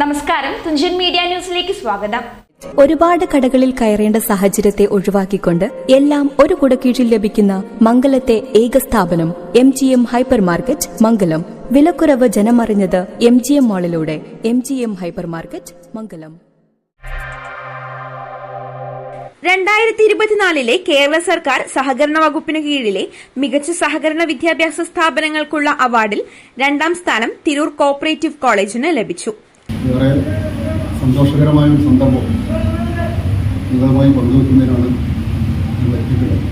നമസ്കാരം. തുഞ്ചൻ മീഡിയ ന്യൂസിലേക്ക് സ്വാഗതം. ഒരുപാട് കടകളിൽ കയറേണ്ട സാഹചര്യത്തെ ഒഴിവാക്കിക്കൊണ്ട് എല്ലാം ഒരു കുടക്കീഴിൽ ലഭിക്കുന്ന മംഗലത്തെ ഏക സ്ഥാപനം M G M hyper market Mangalam. വിലക്കുറവ് ജനമറിഞ്ഞത് M G M മാളിലൂടെ M G M hyper market Mangalam. രണ്ടായിരത്തി ഇരുപത്തിനാലിലെ കേരള സർക്കാർ സഹകരണ വകുപ്പിന് കീഴിലെ മികച്ച സഹകരണ വിദ്യാഭ്യാസ സ്ഥാപനങ്ങൾക്കുള്ള അവാർഡിൽ രണ്ടാം സ്ഥാനം തിരൂർ കോപ്പറേറ്റീവ് കോളേജിന് ലഭിച്ചു. ഏറെ സന്തോഷകരമായ ഒരു സന്ദർഭം നിങ്ങളുമായി പങ്കുവെക്കുന്നതിനാണ് എത്തിയിട്ടുള്ളത്.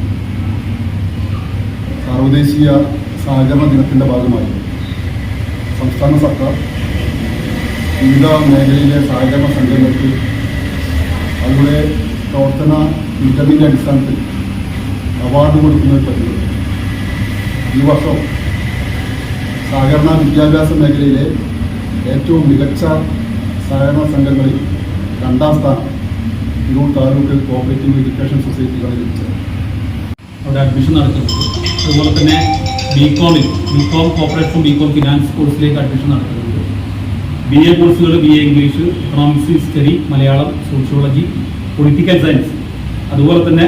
സാർവദേശീയ സഹകരണ ദിനത്തിന്റെ ഭാഗമായി സംസ്ഥാന സർക്കാർ വിവിധ മേഖലയിലെ സഹകരണ സംഘങ്ങൾക്ക് അവരുടെ പ്രവർത്തന മികവിന്റെ അടിസ്ഥാനത്തിൽ അവാർഡ് കൊടുക്കുന്ന ഒരു ഈ വർഷം സഹകരണ വിദ്യാഭ്യാസ മേഖലയിലെ ഏറ്റവും മികച്ച സഹകരണ സംഘങ്ങളിൽ രണ്ടാം സ്ഥാനം തിരൂർ താലൂക്ക് കോപ്പറേറ്റീവ് എഡ്യൂക്കേഷൻ സൊസൈറ്റികളിൽ ലഭിച്ചത് അവിടെ അഡ്മിഷൻ നടത്തുന്നത്. അതുപോലെ തന്നെ B കോമിൽ B com cooperation B com finance കോഴ്സിലേക്ക് അഡ്മിഷൻ നടത്തുന്നുണ്ട് ബി എ കോഴ്സുകൾ B A English economics history Malayalam sociology political science അതുപോലെ തന്നെ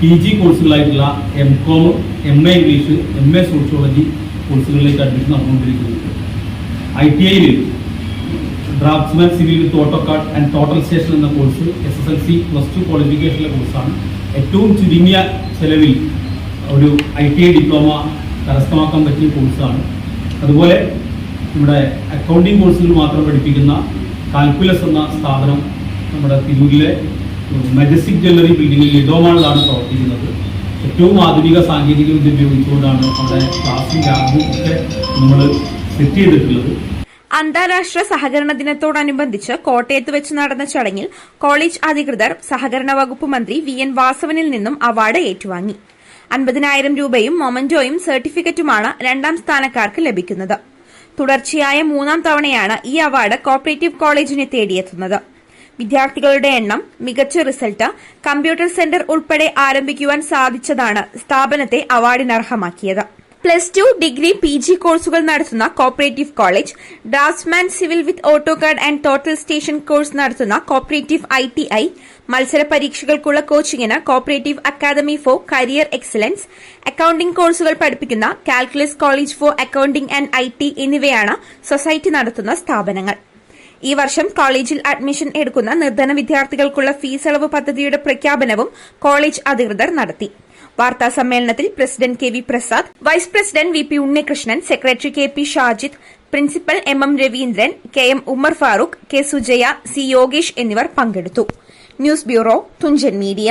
P G കോഴ്സുകളായിട്ടുള്ള M com M A English M A sociology കോഴ്സുകളിലേക്ക് അഡ്മിഷൻ നടന്നുകൊണ്ടിരിക്കുന്നുണ്ട് ഐ ടി ഐയിൽ draftsman civil with AutoCAD and total station എന്ന course S S L C plus two ക്വാളിഫിക്കേഷനിലെ കോഴ്സാണ് ഏറ്റവും ചുരുങ്ങിയ ചെലവിൽ ഒരു ഐ ടി ഐ ഡിപ്ലോമ കരസ്ഥമാക്കാൻ പറ്റിയ കോഴ്സാണ് അതുപോലെ നമ്മുടെ അക്കൗണ്ടിങ് കോഴ്സുകൾ മാത്രം പഠിപ്പിക്കുന്ന കാൽക്കുലസ് എന്ന സ്ഥാപനം നമ്മുടെ തിരൂരിലെ മജസ്റ്റിക് ജ്വല്ലറി ബിൽഡിങ്ങിൽ ലിഡോമാളിലാണ് പ്രവർത്തിക്കുന്നത്. ഏറ്റവും ആധുനിക സാങ്കേതിക വിദ്യ ഉപയോഗിച്ചുകൊണ്ടാണ് അവിടെ ക്ലാസ്സും ലാബും ഒക്കെ നമ്മൾ സെറ്റ് ചെയ്തിട്ടുള്ളത്. അന്താരാഷ്ട്ര സഹകരണ ദിനത്തോടനുബന്ധിച്ച് കോട്ടയത്ത് വെച്ച് നടന്ന ചടങ്ങിൽ കോളേജ് അധികൃതർ സഹകരണ വകുപ്പ് മന്ത്രി വി എൻ വാസവനിൽ നിന്നും അവാർഡ് ഏറ്റുവാങ്ങി. അൻപതിനായിരം രൂപയും മൊമന്റോയും സർട്ടിഫിക്കറ്റുമാണ് രണ്ടാം സ്ഥാനക്കാർക്ക് ലഭിക്കുന്നത്. തുടർച്ചയായ മൂന്നാം തവണയാണ് ഈ അവാർഡ് കോപ്പറേറ്റീവ് കോളേജിനെ തേടിയെത്തുന്നത്. വിദ്യാർത്ഥികളുടെ എണ്ണം മികച്ച റിസൾട്ട് കമ്പ്യൂട്ടർ സെന്റർ ഉൾപ്പെടെ ആരംഭിക്കുവാൻ സാധിച്ചതാണ് സ്ഥാപനത്തെ അവാർഡിനർഹമാക്കിയത്. Plus two degree P G കോഴ്സുകൾ നടത്തുന്ന cooperative college draftsman civil with AutoCAD and total station course നടത്തുന്ന കോപ്പറേറ്റീവ് ഐ ടി ഐ മത്സര പരീക്ഷകൾക്കുള്ള കോച്ചിങ്ങിന് cooperative academy for career excellence accounting കോഴ്സുകൾ പഠിപ്പിക്കുന്ന calculus college for accounting and I T എന്നിവയാണ് society നടത്തുന്ന സ്ഥാപനങ്ങൾ. ഈ വർഷം കോളേജിൽ അഡ്മിഷൻ എടുക്കുന്ന നിർധന വിദ്യാർത്ഥികൾക്കുള്ള ഫീസ് ഇളവ് പദ്ധതിയുടെ പ്രഖ്യാപനവും കോളേജ് അധികൃതർ നടത്തി. വാർത്താ സമ്മേളനത്തിൽ president K V Prasad vice president V P Unnikrishnan secretary K P Shajid principal M M Raveendran K M Ummer Farooq K Sujaya C Yogesh എന്നിവർ പങ്കെടുത്തു. News bureau Thunchan media.